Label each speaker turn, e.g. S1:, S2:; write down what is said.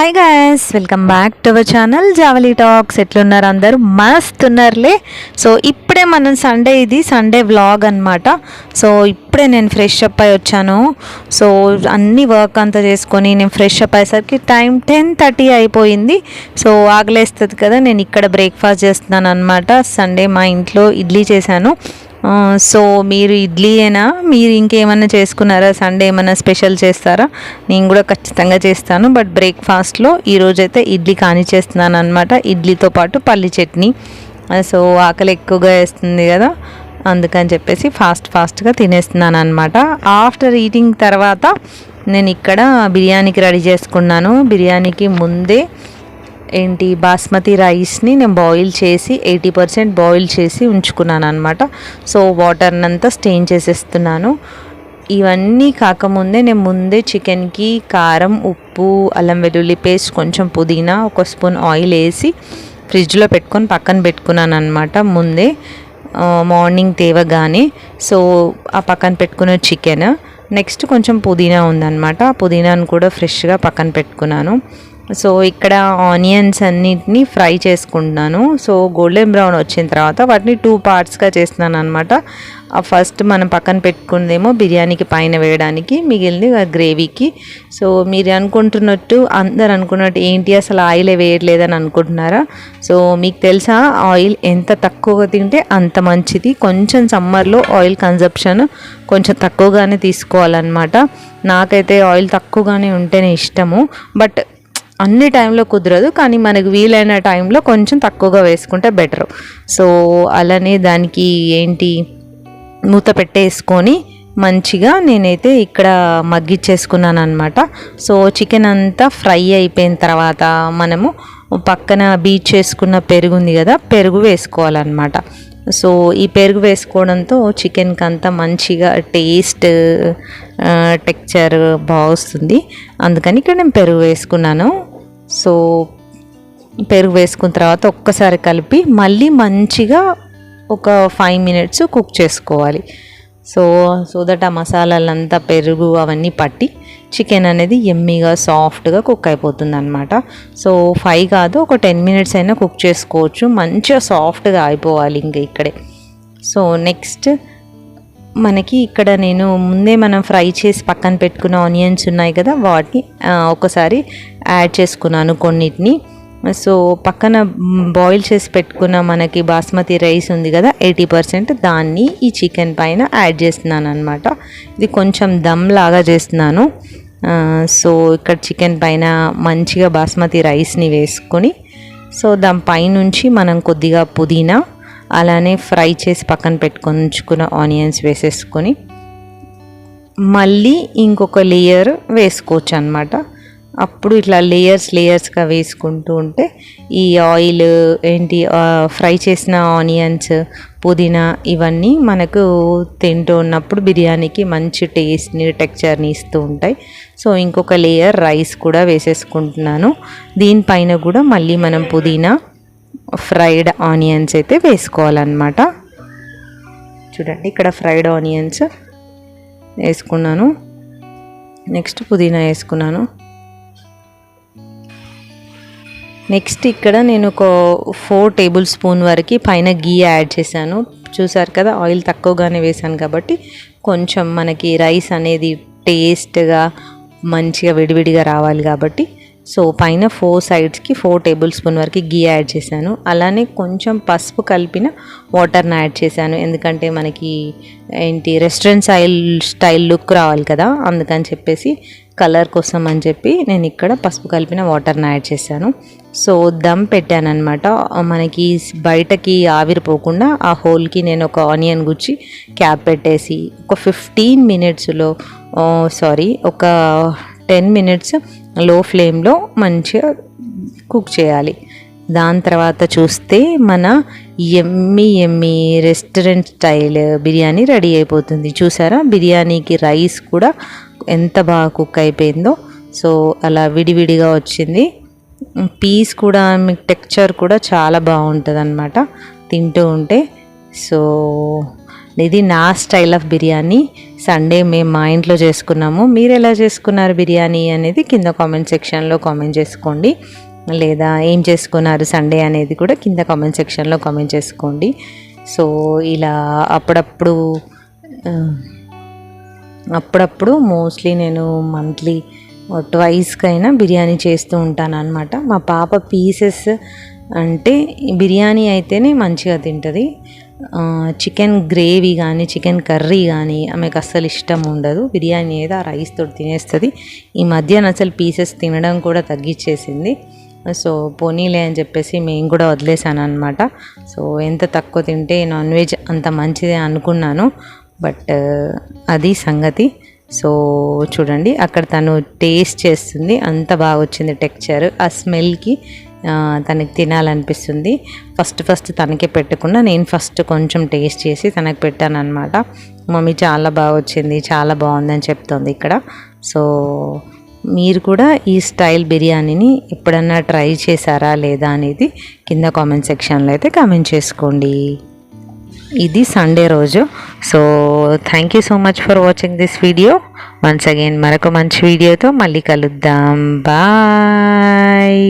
S1: Hi guys welcome back to our channel Javali talks ఎట్లున్నారు అందరూ? మస్తున్నారులే. So ఇప్పుడే మనం సండే ఇది సండే వ్లాగ్ అనమాట సో ఇప్పుడే నేను ఫ్రెష్ అప్ అయి వచ్చాను. సో అన్ని వర్క్ అంతా చేసుకొని నేను ఫ్రెష్ అప్ అయ్యేసరికి టైం టెన్ థర్టీ అయిపోయింది. సో ఆగలేస్తుంది కదా నేను ఇక్కడ బ్రేక్ఫాస్ట్ చేస్తున్నాను అనమాట సండే మా ఇంట్లో ఇడ్లీ చేశాను. సో మీరు ఇడ్లీయేనా మీరు ఇంకేమైనా చేసుకున్నారా? సండే ఏమైనా స్పెషల్ చేస్తారా? నేను కూడా ఖచ్చితంగా చేస్తాను బట్ బ్రేక్ఫాస్ట్లో ఈరోజైతే ఇడ్లీ కాని చేస్తున్నాను అనమాట ఇడ్లీతో పాటు పల్లి చట్నీ. సో ఆకలి ఎక్కువగా వేస్తుంది కదా అందుకని చెప్పేసి ఫాస్ట్ ఫాస్ట్గా తినేస్తున్నాను అనమాట ఆఫ్టర్ ఈటింగ్ తర్వాత నేను ఇక్కడ బిర్యానీకి రెడీ చేసుకున్నాను. బిర్యానీకి ముందే ఏంటి బాస్మతి రైస్ని నేను బాయిల్ చేసి ఎయిటీ పర్సెంట్ బాయిల్ చేసి ఉంచుకున్నాను అనమాట సో వాటర్ని అంతా స్టెయిన్ చేసేస్తున్నాను. ఇవన్నీ కాకముందే నేను ముందే చికెన్కి కారం ఉప్పు అల్లం వెల్లుల్లి పేస్ట్ కొంచెం పుదీనా ఒక స్పూన్ ఆయిల్ వేసి ఫ్రిడ్జ్లో పెట్టుకొని పక్కన పెట్టుకున్నాను అనమాట ముందే. మార్నింగ్ తేవగానే. సో ఆ పక్కన పెట్టుకున్న చికెన్. నెక్స్ట్ కొంచెం పుదీనా ఉందన్నమాట. ఆ పుదీనాను కూడా ఫ్రెష్గా పక్కన పెట్టుకున్నాను. సో ఇక్కడ ఆనియన్స్ అన్నిటిని ఫ్రై చేసుకుంటున్నాను. సో గోల్డెన్ బ్రౌన్ వచ్చిన తర్వాత వాటిని టూ పార్ట్స్గా చేస్తున్నాను అనమాట ఫస్ట్ మనం పక్కన పెట్టుకుందేమో బిర్యానీకి పైన వేయడానికి మిగిలింది గ్రేవీకి. సో మీరు అనుకుంటున్నట్టు అందరు అనుకున్నట్టు ఏంటి అసలు ఆయిలే వేయట్లేదని అనుకుంటున్నారా? సో మీకు తెలుసా ఆయిల్ ఎంత తక్కువగా తింటే అంత మంచిది. కొంచెం సమ్మర్లో ఆయిల్ కన్జప్షన్ కొంచెం తక్కువగానే తీసుకోవాలన్నమాట. నాకైతే ఆయిల్ తక్కువగానే ఉంటేనే ఇష్టము. బట్ అన్ని టైంలో కుదరదు కానీ మనకు వీలైన టైంలో కొంచెం తక్కువగా వేసుకుంటే బెటర్. సో అలానే దానికి ఏంటి మూత పెట్టేసుకొని మంచిగా నేనైతే ఇక్కడ మగ్గిచ్చేసుకున్నాను అనమాట సో చికెన్ అంతా ఫ్రై అయిపోయిన తర్వాత మనము పక్కన బీచ్ చేసుకున్న పెరుగు ఉంది కదా పెరుగు వేసుకోవాలన్నమాట. సో ఈ పెరుగు వేసుకోవడంతో చికెన్కి అంతా మంచిగా టేస్ట్ టెక్చర్ బాగుస్తుంది. అందుకని ఇక్కడ నేను పెరుగు వేసుకున్నాను. సో పెరుగు వేసుకున్న తర్వాత ఒక్కసారి కలిపి మళ్ళీ మంచిగా ఒక ఫైవ్ మినిట్స్ కుక్ చేసుకోవాలి. సో సో దట్ ఆ మసాలాలంతా పెరుగు అవన్నీ పట్టి చికెన్ అనేది ఎమ్మీగా సాఫ్ట్గా కుక్ అయిపోతుంది అనమాట సో ఫైవ్ కాదు ఒక టెన్ మినిట్స్ అయినా కుక్ చేసుకోవచ్చు. మంచిగా సాఫ్ట్గా అయిపోవాలి ఇంకా ఇక్కడే. సో నెక్స్ట్ మనకి ఇక్కడ నేను ముందే మనం ఫ్రై చేసి పక్కన పెట్టుకున్న ఆనియన్స్ ఉన్నాయి కదా వాటిని ఒకసారి యాడ్ చేసుకున్నాను కొన్నిటిని. సో పక్కన బాయిల్ చేసి పెట్టుకున్న మనకి బాస్మతి రైస్ ఉంది కదా ఎయిటీ పర్సెంట్ దాన్ని ఈ చికెన్ పైన యాడ్ చేస్తున్నాను అనమాట ఇది కొంచెం దమ్ లాగా చేస్తున్నాను. సో ఇక్కడ చికెన్ పైన మంచిగా బాస్మతి రైస్ని వేసుకొని సో దాని పైనుంచి మనం కొద్దిగా పుదీనా అలానే ఫ్రై చేసి పక్కన పెట్టుకొని ఉంచుకున్న ఆనియన్స్ వేసేసుకొని మళ్ళీ ఇంకొక లేయర్ వేసుకోవచ్చు అనమాట అప్పుడు ఇట్లా లేయర్స్ లేయర్స్గా వేసుకుంటూ ఉంటే ఈ ఆయిల్ ఏంటి ఫ్రై చేసిన ఆనియన్స్ పుదీనా ఇవన్నీ మనకు తింటూ ఉన్నప్పుడు బిర్యానీకి మంచి టేస్ట్ని టెక్చర్ని ఇస్తూ ఉంటాయి. సో ఇంకొక లేయర్ రైస్ కూడా వేసేసుకుంటున్నాను. దీనిపైన కూడా మళ్ళీ మనం పుదీనా ఫ్రైడ్ ఆనియన్స్ అయితే వేసుకోవాలన్నమాట. చూడండి ఇక్కడ ఫ్రైడ్ ఆనియన్స్ వేసుకున్నాను. నెక్స్ట్ పుదీనా వేసుకున్నాను. నెక్స్ట్ ఇక్కడ నేను ఒక ఫోర్ టేబుల్ స్పూన్ వరకు పైన గీ యాడ్ చేశాను. చూసారు కదా ఆయిల్ తక్కువగానే వేసాను కాబట్టి కొంచెం మనకి రైస్ అనేది టేస్ట్గా మంచిగా విడివిడిగా రావాలి కాబట్టి సో పైన ఫోర్ సైడ్స్కి ఫోర్ టేబుల్ స్పూన్ వరకు గీ యాడ్ చేశాను. అలానే కొంచెం పసుపు కలిపిన వాటర్ని యాడ్ చేశాను. ఎందుకంటే మనకి ఏంటి రెస్టారెంట్ స్టైల్ స్టైల్ లుక్ రావాలి కదా. అందుకని చెప్పేసి కలర్ కోసం అని చెప్పి నేను ఇక్కడ పసుపు కలిపిన వాటర్ని యాడ్ చేశాను. సో దమ్ పెట్టాను అనమాట మనకి బయటకి ఆవిరిపోకుండా ఆ హోల్కి నేను ఒక ఆనియన్ గుచ్చి క్యాప్ పెట్టేసి ఒక ఫిఫ్టీన్ మినిట్స్లో సారీ ఒక టెన్ మినిట్స్ లో ఫ్లేమ్లో మంచిగా కుక్ చేయాలి. దాని తర్వాత చూస్తే మన ఎమ్మి ఎమ్మి రెస్టారెంట్ స్టైల్ బిర్యానీ రెడీ అయిపోతుంది. చూసారా? బిర్యానీకి రైస్ కూడా ఎంత బాగా కుక్ అయిపోయిందో. సో అలా విడివిడిగా వచ్చింది. పీస్ కూడా మీకు టెక్చర్ కూడా చాలా బాగుంటుంది అనమాట తింటూ ఉంటే. సో ఇది నా స్టైల్ ఆఫ్ బిర్యానీ. సండే మేము మా ఇంట్లో చేసుకున్నాము. మీరు ఎలా చేసుకున్నారు బిర్యానీ అనేది కింద కామెంట్ సెక్షన్లో కామెంట్ చేసుకోండి. లేదా ఏం చేసుకున్నారు సండే అనేది కూడా కింద కామెంట్ సెక్షన్లో కామెంట్ చేసుకోండి. సో ఇలా అప్పుడప్పుడు అప్పుడప్పుడు మోస్ట్లీ నేను మంత్లీ ట్వైస్కైనా బిర్యానీ చేస్తూ ఉంటాను అనమాట మా పాప పీసెస్ అంటే బిర్యానీ అయితేనే మంచిగా తింటుంది. చికెన్ గ్రేవీ కానీ చికెన్ కర్రీ కానీ ఆమెకు అస్సలు ఇష్టం ఉండదు. బిర్యానీ అయితే ఆ రైస్ తోటి తినేస్తుంది. ఈ మధ్యన అసలు పీసెస్ తినడం కూడా తగ్గించేసింది సో పోనీలే అని చెప్పేసి మేము కూడా వదిలేసాను అనమాట సో ఎంత తక్కువ తింటే నాన్ వెజ్ అంత మంచిదే అనుకున్నాను. బట్ అది సంగతి. సో చూడండి అక్కడ తను టేస్ట్ చేస్తుంది. అంత బాగా వచ్చింది టెక్చర్ ఆ స్మెల్కి. తనకి తినాలనిపిస్తుంది. ఫస్ట్ ఫస్ట్ తనకే పెట్టకుండా నేను ఫస్ట్ కొంచెం టేస్ట్ చేసి తనకు పెట్టాను అనమాట మమ్మీ చాలా బాగా వచ్చింది చాలా బాగుందని చెప్తోంది ఇక్కడ. సో మీరు కూడా ఈ స్టైల్ బిర్యానీని ఎప్పుడన్నా ట్రై చేశారా లేదా అనేది కింద కామెంట్ సెక్షన్లో అయితే కామెంట్ చేసుకోండి. ఇది సండే రోజు. So thank you so much for watching this video once again మరొక మంచి వీడియోతో మళ్ళీ కలుద్దాం. బాయ్